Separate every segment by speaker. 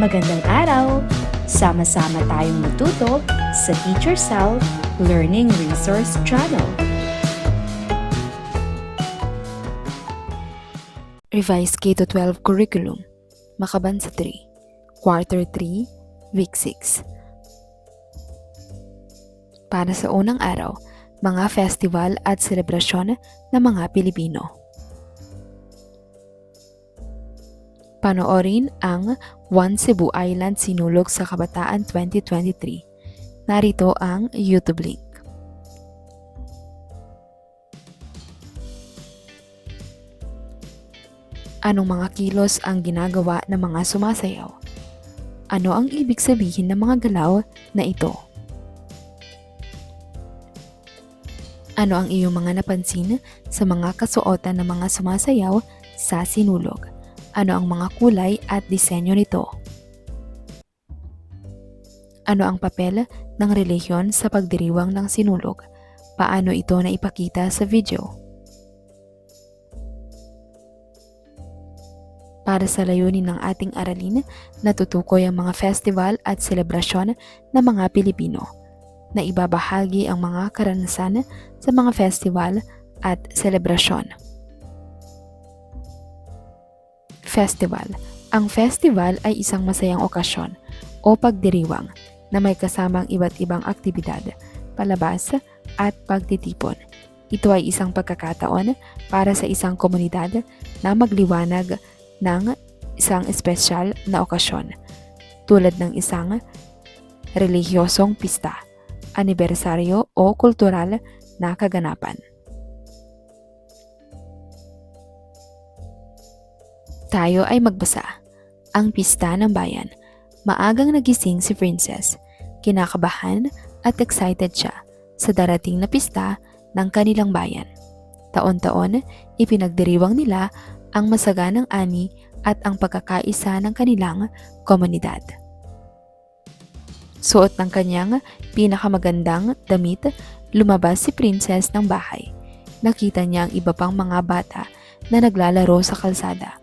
Speaker 1: Magandang araw! Sama-sama tayong matuto sa Teacher Sal Learning Resource Channel.
Speaker 2: Revised K-12 Curriculum, Makabansa 3, Quarter 3, Week 6. Para sa unang araw, mga festival at selebrasyon ng mga Pilipino. Panoorin ang One Cebu Island Sinulog sa Kabataan 2023. Narito ang YouTube link. Anong mga kilos ang ginagawa ng mga sumasayaw? Ano ang ibig sabihin ng mga galaw na ito? Ano ang iyong mga napansin sa mga kasuotan ng mga sumasayaw sa sinulog? Ano ang mga kulay at disenyo nito? Ano ang papel ng relihiyon sa pagdiriwang ng sinulog? Paano ito na ipakita sa video? Para sa layunin ng ating aralin, natutukoy ang mga festival at selebrasyon ng mga Pilipino na ibabahagi ang mga karanasan sa mga festival at selebrasyon. Festival. Ang festival ay isang masayang okasyon o pagdiriwang na may kasamang iba't ibang aktibidad, palabas at pagtitipon. Ito ay isang pagkakataon para sa isang komunidad na magliwanag ng isang espesyal na okasyon tulad ng isang relihiyosong pista, anibersaryo o kultural na kaganapan. Tayo ay magbasa. Ang pista ng bayan. Maagang nagising si Princess. Kinakabahan at excited siya sa darating na pista ng kanilang bayan. Taon-taon, ipinagdiriwang nila ang masaganang ani at ang pagkakaisa ng kanilang komunidad. Suot ng kanyang pinakamagandang damit, lumabas si Princess ng bahay. Nakita niya ang iba pang mga bata na naglalaro sa kalsada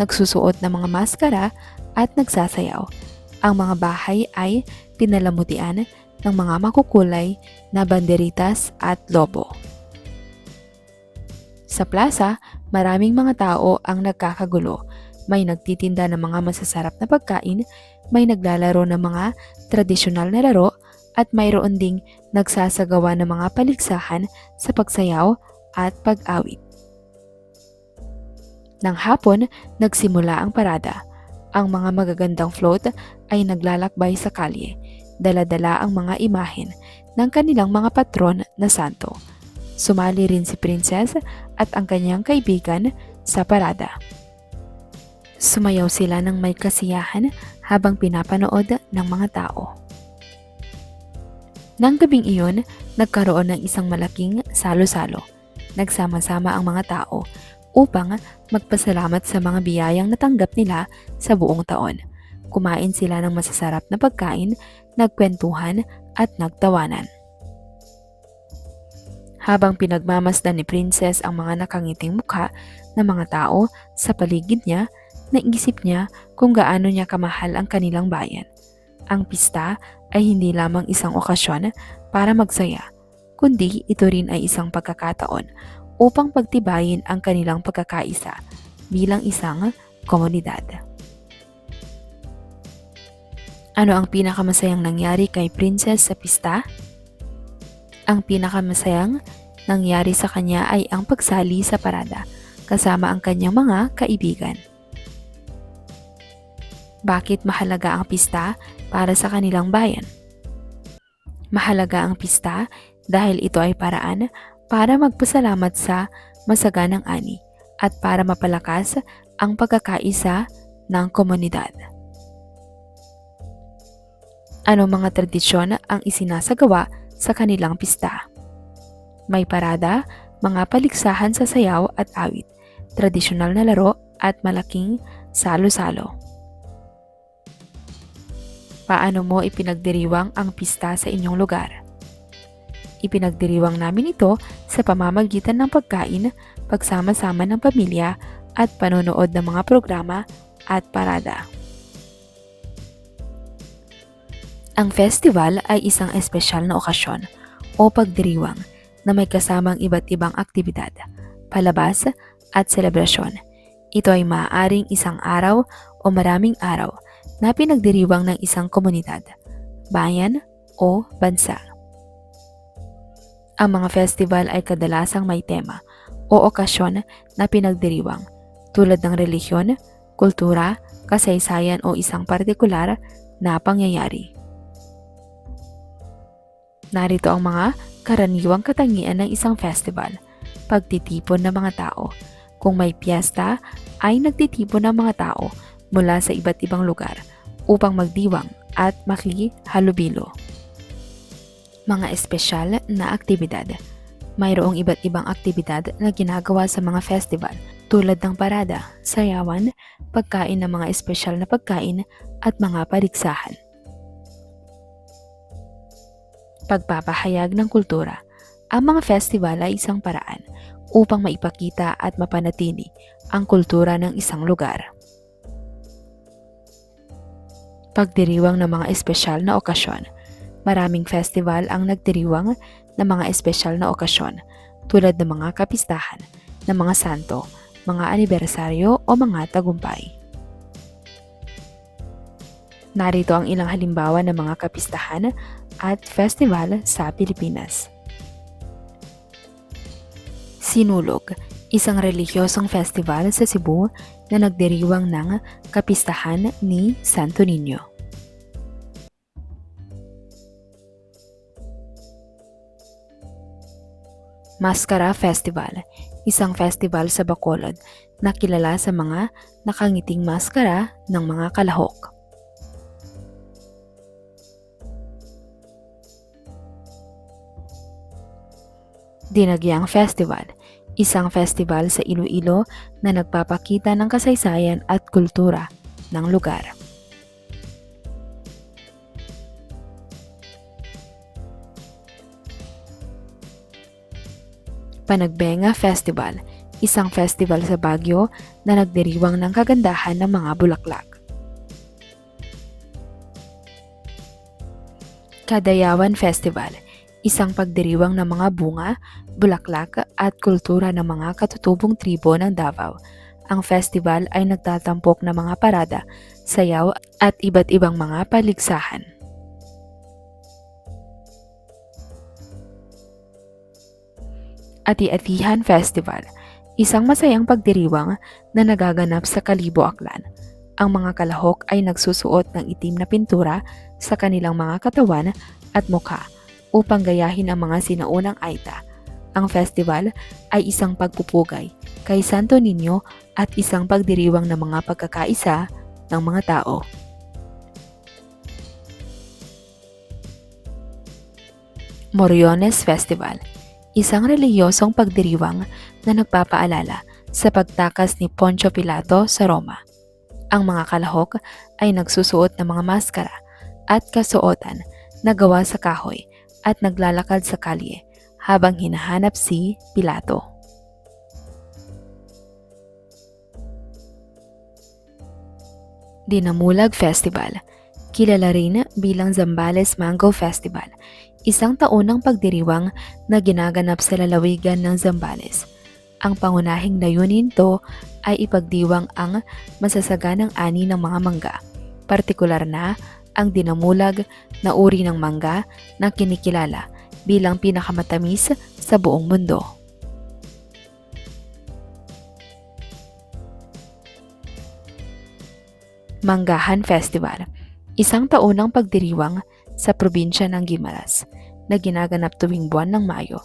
Speaker 2: nagsusuot ng mga maskara at nagsasayaw. Ang mga bahay ay pinalamutian ng mga makukulay na banderitas at lobo. Sa plaza, maraming mga tao ang nagkakagulo. May nagtitinda ng mga masasarap na pagkain, may naglalaro ng mga tradisyonal na laro, at mayroon ding nagsasagawa ng mga paligsahan sa pagsayaw at pag-awit. Nang hapon, nagsimula ang parada. Ang mga magagandang float ay naglalakbay sa kalye, daladala ang mga imahen ng kanilang mga patron na santo. Sumali rin si Princess at ang kanyang kaibigan sa parada. Sumayaw sila ng may kasiyahan habang pinapanood ng mga tao. Nang gabing iyon, nagkaroon ng isang malaking salo-salo. Nagsama-sama ang mga tao upang magpasalamat sa mga biyayang natanggap nila sa buong taon. Kumain sila ng masasarap na pagkain, nagkwentuhan at nagtawanan. Habang pinagmamasdan ni Princess ang mga nakangiting mukha ng mga tao sa paligid niya, naisip niya kung gaano niya kamahal ang kanilang bayan. Ang pista ay hindi lamang isang okasyon para magsaya, kundi ito rin ay isang pagkakataon upang pagtibayin ang kanilang pagkakaisa bilang isang komunidad. Ano ang pinakamasayang nangyari kay Princess sa pista? Ang pinakamasayang nangyari sa kanya ay ang pagsali sa parada kasama ang kanyang mga kaibigan. Bakit mahalaga ang pista para sa kanilang bayan? Mahalaga ang pista dahil ito ay paraan para magpasalamat sa masaganang ani at para mapalakas ang pagkakaisa ng komunidad. Ano mga tradisyon ang isinasagawa sa kanilang pista? May parada, mga paligsahan sa sayaw at awit, tradisyonal na laro at malaking salo-salo. Paano mo ipinagdiriwang ang pista sa inyong lugar? Ipinagdiriwang namin ito sa pamamagitan ng pagkain, pagsama-sama ng pamilya at panonood ng mga programa at parada. Ang festival ay isang espesyal na okasyon o pagdiriwang na may kasamang iba't ibang aktibidad, palabas at selebrasyon. Ito ay maaaring isang araw o maraming araw na pinagdiriwang ng isang komunidad, bayan o bansa. Ang mga festival ay kadalasang may tema o okasyon na pinagdiriwang tulad ng relihiyon, kultura, kasaysayan o isang partikular na pangyayari. Narito ang mga karaniwang katangian ng isang festival. Pagtitipon ng mga tao. Kung may piyesta, ay nagtitipon ng mga tao mula sa iba't ibang lugar upang magdiwang at makihalubilo. Mga espesyal na aktibidad. Mayroong iba't ibang aktibidad na ginagawa sa mga festival tulad ng parada, sayawan, pagkain ng mga espesyal na pagkain at mga paligsahan. Pagpapahayag ng kultura. Ang mga festival ay isang paraan upang maipakita at mapanatili ang kultura ng isang lugar. Pagdiriwang ng mga espesyal na okasyon. Maraming festival ang nagdiriwang ng mga espesyal na okasyon tulad ng mga kapistahan ng mga santo, mga anibersaryo o mga tagumpay. Narito ang ilang halimbawa ng mga kapistahan at festival sa Pilipinas. Sinulog, isang relihiyosong festival sa Cebu na nagdiriwang ng kapistahan ni Santo Niño. Mascara Festival, isang festival sa Bacolod na kilala sa mga nakangiting maskara ng mga kalahok. Dinagyang Festival, isang festival sa Iloilo na nagpapakita ng kasaysayan at kultura ng lugar. Panagbenga Festival, isang festival sa Baguio na nagdiriwang ng kagandahan ng mga bulaklak. Kadayawan Festival, isang pagdiriwang ng mga bunga, bulaklak at kultura ng mga katutubong tribo ng Davao. Ang festival ay nagtatampok ng mga parada, sayaw at iba't ibang mga paligsahan. Ati-Atihan Festival, isang masayang pagdiriwang na nagaganap sa Kalibo Aklan. Ang mga kalahok ay nagsusuot ng itim na pintura sa kanilang mga katawan at mukha upang gayahin ang mga sinaunang aita. Ang festival ay isang pagpupugay kay Santo Niño at isang pagdiriwang ng mga pagkakaisa ng mga tao. Moriones Festival Isang relihiyosong pagdiriwang na nagpapaalala sa pagtakas ni Poncio Pilato sa Roma. Ang mga kalahok ay nagsusuot ng mga maskara at kasuotan na gawa sa kahoy at naglalakad sa kalye habang hinahanap si Pilato. Dinamulag Festival Kilala rin bilang Zambales Mango Festival, isang taunang pagdiriwang na ginaganap sa lalawigan ng Zambales. Ang pangunahing layunin to ay ipagdiwang ang masasaganang ani ng mga mangga, partikular na ang dinamulag na uri ng mangga na kinikilala bilang pinakamatamis sa buong mundo. Manggahan Festival Isang taunang pagdiriwang sa probinsya ng Guimaras na ginaganap tuwing buwan ng Mayo.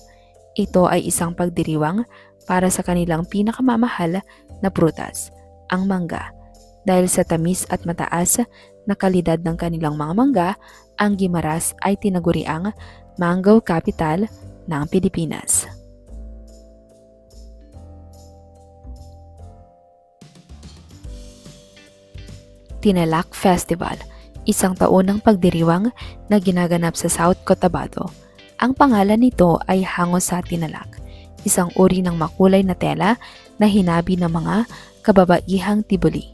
Speaker 2: Ito ay isang pagdiriwang para sa kanilang pinakamamahal na prutas, ang mangga. Dahil sa tamis at mataas na kalidad ng kanilang mga mangga, ang Guimaras ay tinaguriang mango capital ng Pilipinas. Tinalak Festival, isang taunang pagdiriwang na ginaganap sa South Cotabato. Ang pangalan nito ay hango sa tinalak, isang uri ng makulay na tela na hinabi ng mga kababaihang tibuli.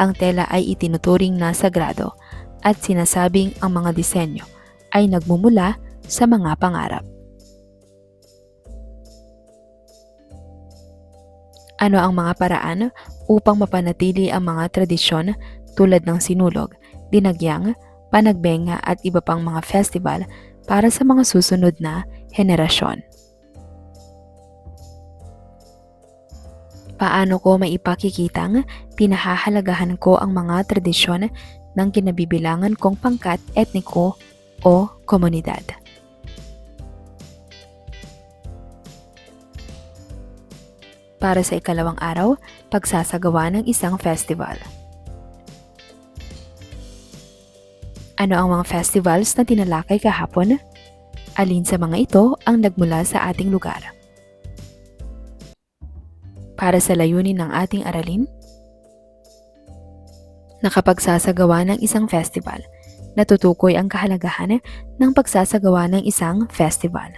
Speaker 2: Ang tela ay itinuturing na sagrado at sinasabing ang mga disenyo ay nagmumula sa mga pangarap. Ano ang mga paraan upang mapanatili ang mga tradisyon tulad ng sinulog, dinagyang, panagbenga at iba pang mga festival para sa mga susunod na henerasyon? Paano ko maipakikitang pinahahalagahan ko ang mga tradisyon ng kinabibilangan kong pangkat etniko o komunidad? Para sa ikalawang araw, pagsasagawa ng isang festival. Ano ang mga festivals na tinalakay kahapon? Alin sa mga ito ang nagmula sa ating lugar? para sa layunin ng ating aralin? Nakapagsasagawa ng isang festival, natutukoy ang kahalagahan ng pagsasagawa ng isang festival.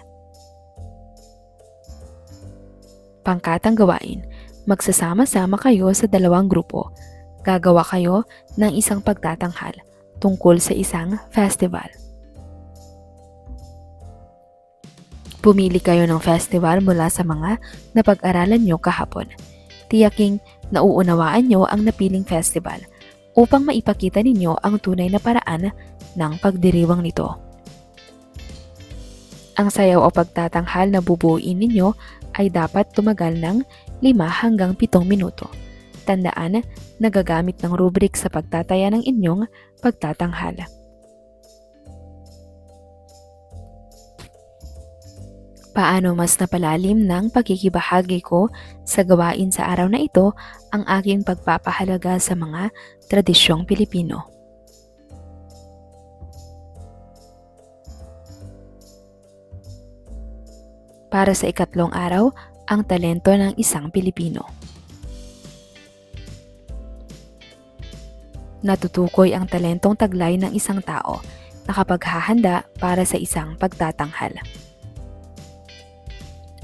Speaker 2: Pangkatang gawain, magsasama-sama kayo sa dalawang grupo. Gagawa kayo ng isang pagtatanghal tungkol sa isang festival. Pumili kayo ng festival mula sa mga napag-aralan nyo kahapon. Tiyaking nauunawaan nyo ang napiling festival upang maipakita ninyo ang tunay na paraan ng pagdiriwang nito. Ang sayaw o pagtatanghal na bubuuin ninyo ay dapat tumagal ng 5 hanggang 7 minuto. Tandaan, nagagamit ng rubrik sa pagtataya ng inyong pagtatanghal. paano mas napalalim ng pagkikibahagi ko sa gawain sa araw na ito ang aking pagpapahalaga sa mga tradisyong Pilipino. Para sa ikatlong araw, ang talento ng isang Pilipino. Natutukoy ang talentong taglay ng isang tao na kapag hahanda para sa isang pagtatanghal.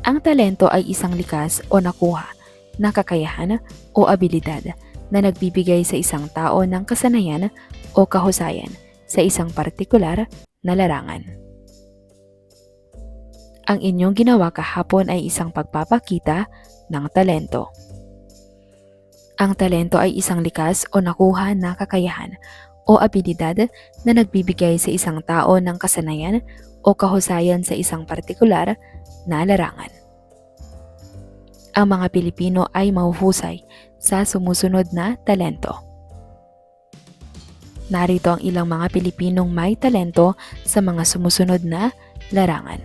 Speaker 2: Ang talento ay isang likas o nakuha na kakayahan o abilidad na nagbibigay sa isang tao ng kasanayan o kahusayan sa isang partikular na larangan. Ang inyong ginawa kahapon ay isang pagpapakita ng talento. Ang talento ay isang likas o nakuha na kakayahan o abilidad na nagbibigay sa isang tao ng kasanayan o kahusayan sa isang partikular na larangan. Ang mga Pilipino ay mahuhusay sa sumusunod na talento. Narito ang ilang mga Pilipinong may talento sa mga sumusunod na larangan.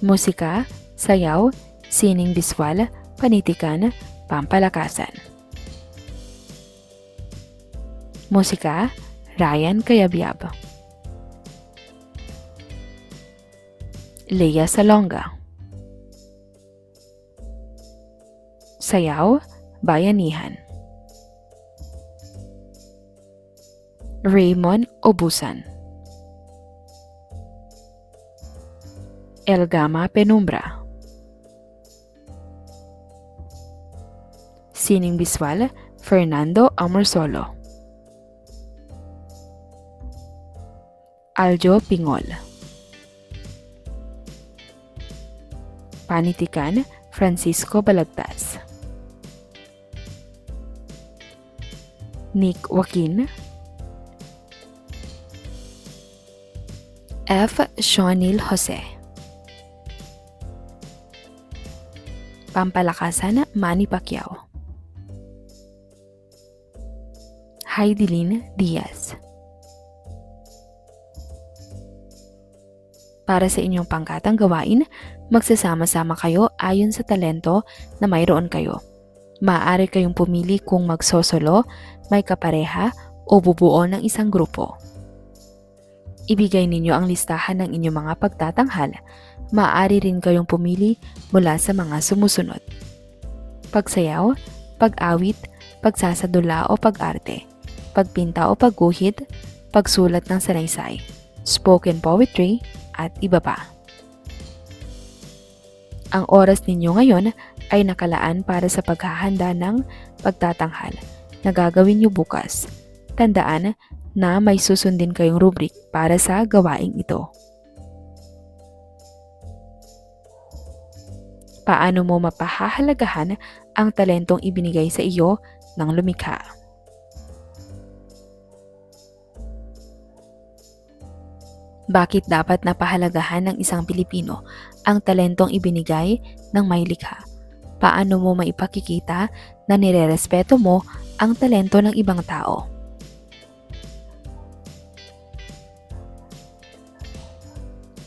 Speaker 2: Musika, sayaw, sining biswal, panitikan, pampalakasan. Musika, Ryan Kayabyab. Leia Salonga. Sayaw, Bayanihan. Raymond Obusan. Elgama Penumbra. Sining Biswal, Fernando Amorsolo. Aljo Pingol. Panitikan, Francisco Balagtas. Nick Joaquin. F. Shonil Jose. Pampalakasan, Manny Pacquiao. Heidelin Diaz. Para sa inyong pangkatang gawain, magsasama-sama kayo ayon sa talento na mayroon kayo. Maaari kayong pumili kung magsosolo, may kapareha o bubuo ng isang grupo. Ibigay ninyo ang listahan ng inyong mga pagtatanghal. Maaari rin kayong pumili mula sa mga sumusunod. Pagsayaw, pag-awit, pagsasadula o pag-arte, pagpinta o pagguhit, pagsulat ng sanaysay, spoken poetry, at iba pa. Ang oras ninyo ngayon ay nakalaan para sa paghahanda ng pagtatanghal na gagawin nyo bukas. Tandaan na may susundin kayong rubric para sa gawaing ito. Paano mo mapahahalagahan ang talentong ibinigay sa iyo ng lumikha? Bakit dapat napahalagahan ng isang Pilipino ang talentong ibinigay ng may likha? Paano mo maipakikita na nirerespeto mo ang talento ng ibang tao?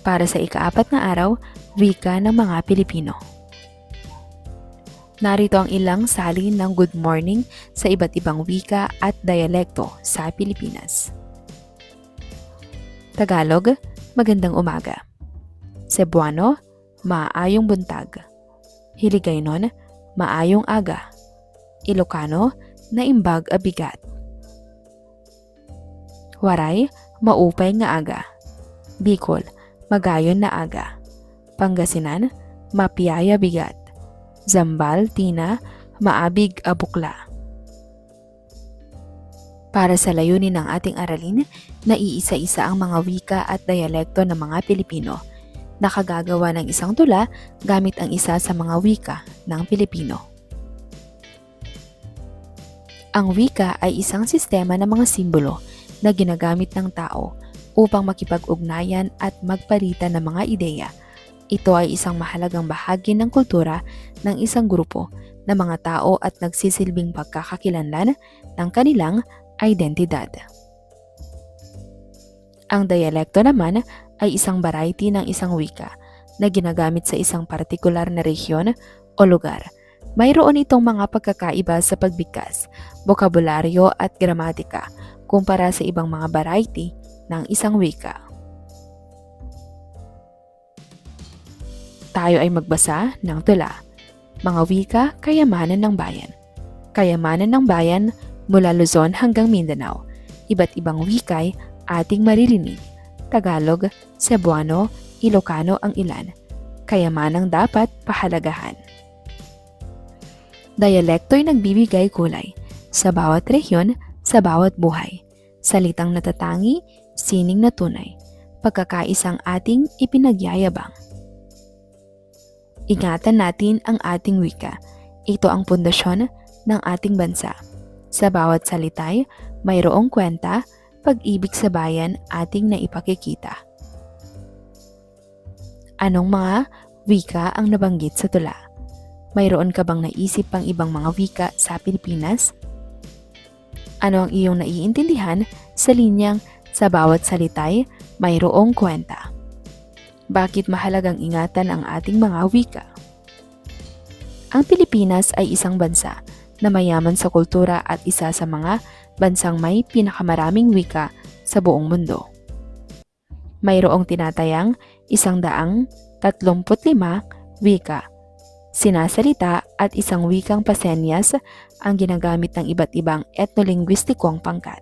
Speaker 2: Para sa ikaapat na araw, wika ng mga Pilipino. Narito ang ilang salin ng good morning sa iba't ibang wika at dialekto sa Pilipinas. Tagalog, magandang umaga. Cebuano, maayong buntag. Hiligaynon, maayong aga. Ilocano, naimbag a bigat. Waray, maupay nga aga. Bicol, magayon na aga. Pangasinan, mapiyaya bigat. Zambal, Tina, maabig a bukla. Para sa layunin ng ating aralin, naiisa-isa ang mga wika at dialekto ng mga Pilipino. Nakagagawa ng isang tula gamit ang isa sa mga wika ng Pilipino. Ang wika ay isang sistema ng mga simbolo na ginagamit ng tao upang makipag-ugnayan at magpalitan ng mga ideya. Ito ay isang mahalagang bahagi ng kultura ng isang grupo na mga tao at nagsisilbing pagkakakilanlan ng kanilang identidad. Ang dialekto naman ay isang variety ng isang wika na ginagamit sa isang partikular na rehiyon o lugar. Mayroon itong mga pagkakaiba sa pagbigkas, bokabularyo at gramatika kumpara sa ibang mga variety ng isang wika. Tayo ay magbasa ng tula. Mga wika, kayamanan ng bayan. Kayamanan ng bayan mula Luzon hanggang Mindanao. Iba't ibang wikay ating maririnig. Tagalog, Cebuano, Ilocano ang ilan. Kayamanang dapat pahalagahan. Dialekto'y nagbibigay kulay sa bawat rehiyon, sa bawat buhay. Salitang natatangi, sining na tunay. Pagkakaisang ating ipinagyayabang. Ingatan natin ang ating wika. Ito ang pundasyon ng ating bansa. Sa bawat salitay, mayroong kwenta, pag-ibig sa bayan ating naipakikita. Anong mga wika ang nabanggit sa tula? Mayroon ka bang naisip pang ibang mga wika sa Pilipinas? Ano ang iyong naiintindihan sa linyang sa bawat salitay mayroong kwenta? Bakit mahalagang ingatan ang ating mga wika? Ang Pilipinas ay isang bansa na mayaman sa kultura at isa sa mga bansang may pinakamaraming wika sa buong mundo. Mayroong tinatayang isang daang 35 wika. Sinasalita at isang wikang pasenyas ang ginagamit ng iba't ibang etnolinguistikong pangkat.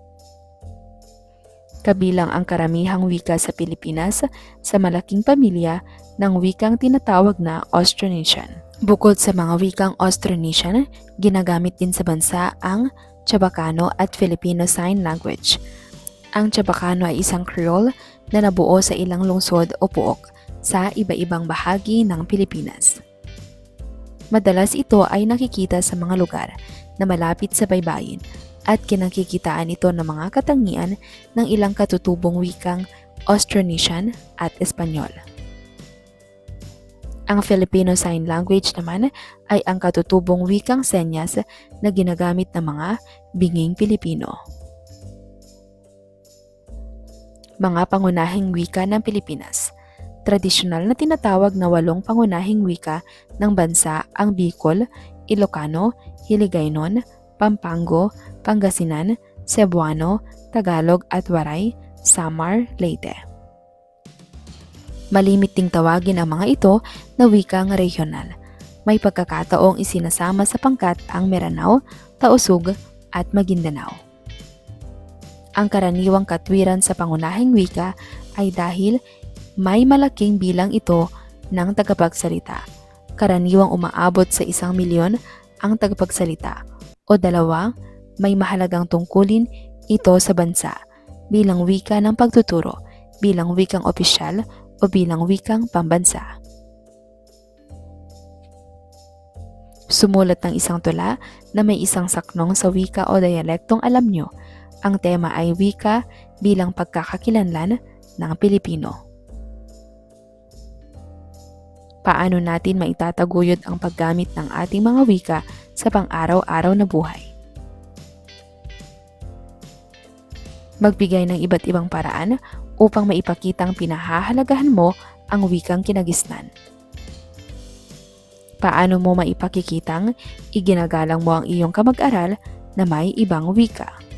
Speaker 2: Kabilang ang karamihang wika sa Pilipinas sa malaking pamilya ng wikang tinatawag na Austronesian. Bukod sa mga wikang Austronesian, ginagamit din sa bansa ang Chabacano at Filipino Sign Language. Ang Chabacano ay isang Creole na nabuo sa ilang lungsod o puok sa iba-ibang bahagi ng Pilipinas. Madalas ito ay nakikita sa mga lugar na malapit sa baybayin at kinakikitaan ito ng mga katangian ng ilang katutubong wikang Austronesian at Espanyol. Ang Filipino Sign Language naman ay ang katutubong wikang senyas na ginagamit ng mga binging Pilipino. Mga pangunahing wika ng Pilipinas Tradisyonal na tinatawag na walong pangunahing wika ng bansa ang Bicol, Ilocano, Hiligaynon, Pampango, Pangasinan, Cebuano, Tagalog at Waray, Samar, Leyte. Malimit ding tawagin ang mga ito na wikang regional. May pagkakataong isinasama sa pangkat ang Meranao, Tausug at Maguindanao. Ang karaniwang katwiran sa pangunahing wika ay dahil may malaking bilang ito ng tagapagsalita. Karaniwang umaabot sa isang milyon ang tagapagsalita o dalawa may mahalagang tungkulin ito sa bansa bilang wika ng pagtuturo, bilang wikang opisyal o bilang wikang pambansa. Sumulat ng isang tula na may isang saknong sa wika o dialektong alam nyo. Ang tema ay wika bilang pagkakakilanlan ng Pilipino. Paano natin maitataguyod ang paggamit ng ating mga wika sa pang-araw-araw na buhay? Magbigay ng iba't ibang paraan upang maipakitang pinahahalagahan mo ang wikang kinagisnan. Paano mo maipakikitang iginagalang mo ang iyong kamag-aral na may ibang wika?